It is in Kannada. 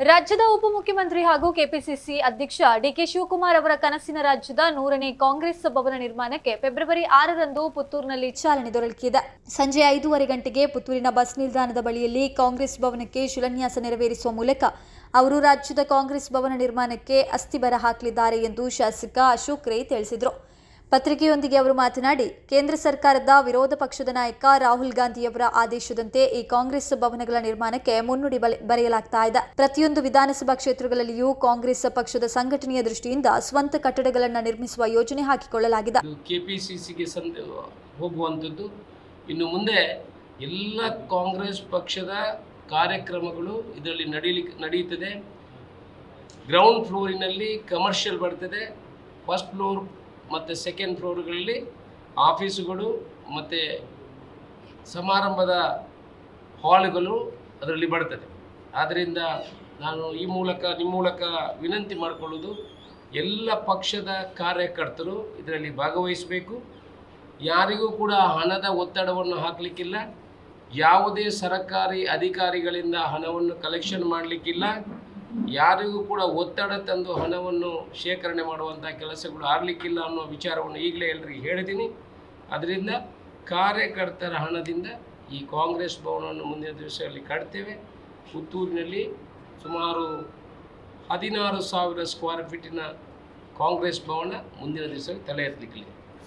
ರಾಜ್ಯದ ಉಪಮುಖ್ಯಮಂತ್ರಿ ಹಾಗೂ ಕೆಪಿಸಿಸಿ ಅಧ್ಯಕ್ಷ ಡಿಕೆ ಶಿವಕುಮಾರ್ ಅವರ ಕನಸಿನ ರಾಜ್ಯದ ನೂರನೇ ಕಾಂಗ್ರೆಸ್ ಭವನ ನಿರ್ಮಾಣಕ್ಕೆ ಫೆಬ್ರವರಿ ಆರರಂದು ಪುತ್ತೂರಿನಲ್ಲಿ ಚಾಲನೆ ದೊರಕಿದೆ. ಸಂಜೆ ಐದೂವರೆ ಗಂಟೆಗೆ ಪುತ್ತೂರಿನ ಬಸ್ ನಿಲ್ದಾಣದ ಬಳಿಯಲ್ಲಿ ಕಾಂಗ್ರೆಸ್ ಭವನಕ್ಕೆ ಶಿಲಾನ್ಯಾಸ ನೆರವೇರಿಸುವ ಮೂಲಕ ಅವರು ರಾಜ್ಯದ ಕಾಂಗ್ರೆಸ್ ಭವನ ನಿರ್ಮಾಣಕ್ಕೆ ಅಸ್ಥಿಬರ ಹಾಕಲಿದ್ದಾರೆ ಎಂದು ಶಾಸಕ ಅಶೋಕ್ ರೈ ತಿಳಿಸಿದರು. ಪತ್ರಿಕೆಯೊಂದಿಗೆ ಅವರು ಮಾತನಾಡಿ, ಕೇಂದ್ರ ಸರ್ಕಾರದ ವಿರೋಧ ಪಕ್ಷದ ನಾಯಕ ರಾಹುಲ್ ಗಾಂಧಿಯವರ ಆದೇಶದಂತೆ ಈ ಕಾಂಗ್ರೆಸ್ ಭವನಗಳ ನಿರ್ಮಾಣಕ್ಕೆ ಮುನ್ನುಡಿ ಬರೆಯಲಾಗ್ತಾ ಇದೆ. ಪ್ರತಿಯೊಂದು ವಿಧಾನಸಭಾ ಕ್ಷೇತ್ರಗಳಲ್ಲಿಯೂ ಕಾಂಗ್ರೆಸ್ ಪಕ್ಷದ ಸಂಘಟನೆಯ ದೃಷ್ಟಿಯಿಂದ ಸ್ವಂತ ಕಟ್ಟಡಗಳನ್ನು ನಿರ್ಮಿಸುವ ಯೋಜನೆ ಹಾಕಿಕೊಳ್ಳಲಾಗಿದೆ. ಕೆಪಿಸಿಸಿಗೆ ಹೋಗುವಂಥದ್ದು. ಇನ್ನು ಮುಂದೆ ಎಲ್ಲ ಕಾಂಗ್ರೆಸ್ ಪಕ್ಷದ ಕಾರ್ಯಕ್ರಮಗಳು ಇದರಲ್ಲಿ ನಡೀಲಿಕ್ಕೆ ನಡೆಯುತ್ತದೆ ಗ್ರೌಂಡ್ ಫ್ಲೋರಿನಲ್ಲಿ ಕಮರ್ಷಿಯಲ್ ಬರ್ತದೆ. ಫಸ್ಟ್ ಫ್ಲೋರ್ ಮತ್ತು ಸೆಕೆಂಡ್ ಫ್ಲೋರ್ಗಳಲ್ಲಿ ಆಫೀಸುಗಳು ಮತ್ತು ಸಮಾರಂಭದ ಹಾಲ್ಗಳು ಅದರಲ್ಲಿ ಬರ್ತದೆ. ಆದ್ದರಿಂದ ನಾನು ಈ ಮೂಲಕ ನಿಮ್ಮ ಮೂಲಕ ವಿನಂತಿ ಮಾಡಿಕೊಳ್ಳೋದು ಎಲ್ಲ ಪಕ್ಷದ ಕಾರ್ಯಕರ್ತರು ಇದರಲ್ಲಿ ಭಾಗವಹಿಸಬೇಕು. ಯಾರಿಗೂ ಕೂಡ ಹಣದ ಒತ್ತಡವನ್ನು ಹಾಕಲಿಕ್ಕಿಲ್ಲ. ಯಾವುದೇ ಸರಕಾರಿ ಅಧಿಕಾರಿಗಳಿಂದ ಹಣವನ್ನು ಕಲೆಕ್ಷನ್ ಮಾಡಲಿಕ್ಕಿಲ್ಲ. ಯಾರಿಗೂ ಕೂಡ ಒತ್ತಡ ತಂದು ಹಣವನ್ನು ಶೇಖರಣೆ ಮಾಡುವಂಥ ಕೆಲಸಗಳು ಆಗಲಿಕ್ಕಿಲ್ಲ ಅನ್ನೋ ವಿಚಾರವನ್ನು ಈಗಲೇ ಎಲ್ಲರಿಗೆ ಹೇಳಿದ್ದೀನಿ. ಅದರಿಂದ ಕಾರ್ಯಕರ್ತರ ಹಣದಿಂದ ಈ ಕಾಂಗ್ರೆಸ್ ಭವನವನ್ನು ಮುಂದಿನ ದಿವಸಗಳಲ್ಲಿ ಕಟ್ತೇವೆ. ಪುತ್ತೂರಿನಲ್ಲಿ ಸುಮಾರು ಹದಿನಾರು ಸಾವಿರ ಸ್ಕ್ವೇರ್ ಫೀಟಿನ ಕಾಂಗ್ರೆಸ್ ಭವನ ಮುಂದಿನ ದಿವಸದಲ್ಲಿ ತಲೆ ಎತ್ತಲಿಕ್ಕಿದೆ